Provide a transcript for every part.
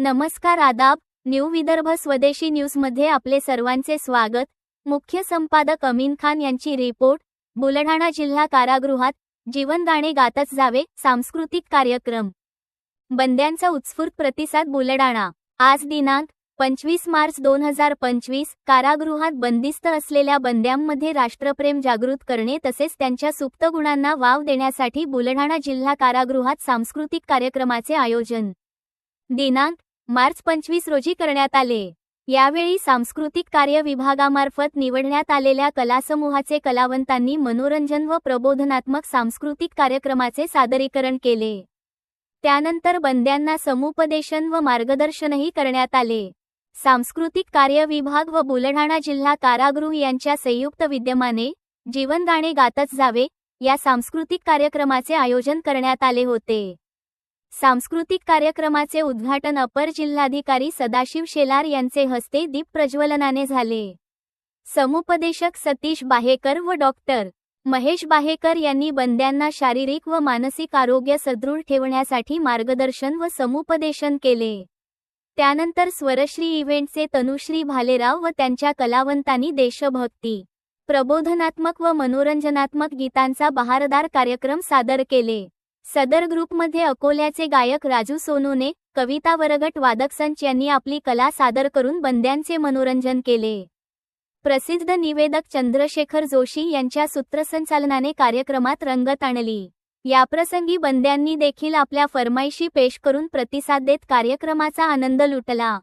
नमस्कार आदाब न्यू विदर्भ स्वदेशी न्यूजमध्ये आपले सर्वांचे स्वागत. मुख्य संपादक अमीन खान यांची रिपोर्ट बुलढाणा जिल्हा कारागृहात जीवन गाणे गातच जावे सांस्कृतिक कार्यक्रम. बंद्यांचा उत्स्फूर्त प्रतिसाद बुलढाणा. आज दिनांक पंचवीस मार्च दोन हजार पंचवीस कारागृहात बंदिस्त असलेल्या बंद्यांमध्ये राष्ट्रप्रेम जागृत करणे तसेच त्यांच्या सुप्त गुणांना वाव देण्यासाठी बुलढाणा जिल्हा कारागृहात सांस्कृतिक कार्यक्रमाचे आयोजन. दिनांक मार्च पंचवीस रोजी करण्यात आले. यावेळी सांस्कृतिक कार्य विभागामार्फत निवडण्यात आलेल्या कलासमूहाचे कलावंतांनी मनोरंजन व प्रबोधनात्मक सांस्कृतिक कार्यक्रमाचे सादरीकरण केले. त्यानंतर बंद्यांना समुपदेशन व मार्गदर्शनही करण्यात आले. सांस्कृतिक कार्य विभाग व बुलढाणा जिल्हा कारागृह यांच्या संयुक्त विद्यमाने जीवन गाणे गातच जावे या सांस्कृतिक कार्यक्रमाचे आयोजन करण्यात आले होते. सांस्कृतिक कार्यक्रमाचे उद्घाटन अपर जिल्हाधिकारी सदाशिव शेलार यांचे हस्ते दीप प्रज्वलनाने झाले. समुपदेशक सतीश बाहेकर व डॉक्टर महेश बाहेकर यांनी बंद्यांना शारीरिक व मानसिक आरोग्य सदृढ ठेवण्यासाठी मार्गदर्शन व समुपदेशन केले. त्यानंतर स्वरश्री इव्हेंटचे तनुश्री भालेराव व त्यांच्या कलावंतांनी देशभक्ती प्रबोधनात्मक व मनोरंजनात्मक गीतांचा बहारदार कार्यक्रम सादर केले. सदर ग्रुपमध्ये अकोल्याचे गायक राजू सोनूने कविता वरगट वादक संच यांनी आपली कला सादर करून बंद्यांचे मनोरंजन केले. प्रसिद्ध निवेदक चंद्रशेखर जोशी यांच्या सूत्रसंचालनाने कार्यक्रमात रंगत आणली. याप्रसंगी बंद्यांनी देखील आपल्या फरमाईशी पेश करून प्रतिसाद देत कार्यक्रमाचा आनंद लुटला.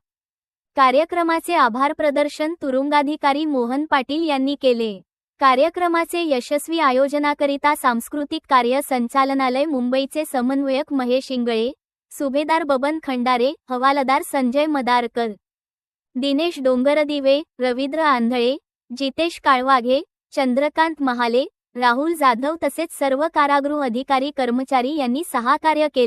कार्यक्रमाचे आभार प्रदर्शन तुरुंगाधिकारी मोहन पाटील यांनी केले. कार्यक्रमाचे यशस्वी आयोजनाकरिता सांस्कृतिक कार्य संचालनालय मुंबईचे समन्वयक महेश इंगळे सुभेदार बबन खंडारे हवालदार संजय मदारकर दिनेश डोंगरदिवे रवींद्र आंधळे जितेश काळवाघे चंद्रकांत महाले राहुल जाधव तसेच सर्व कारागृह अधिकारी कर्मचारी यांनी सहाकार्य केले.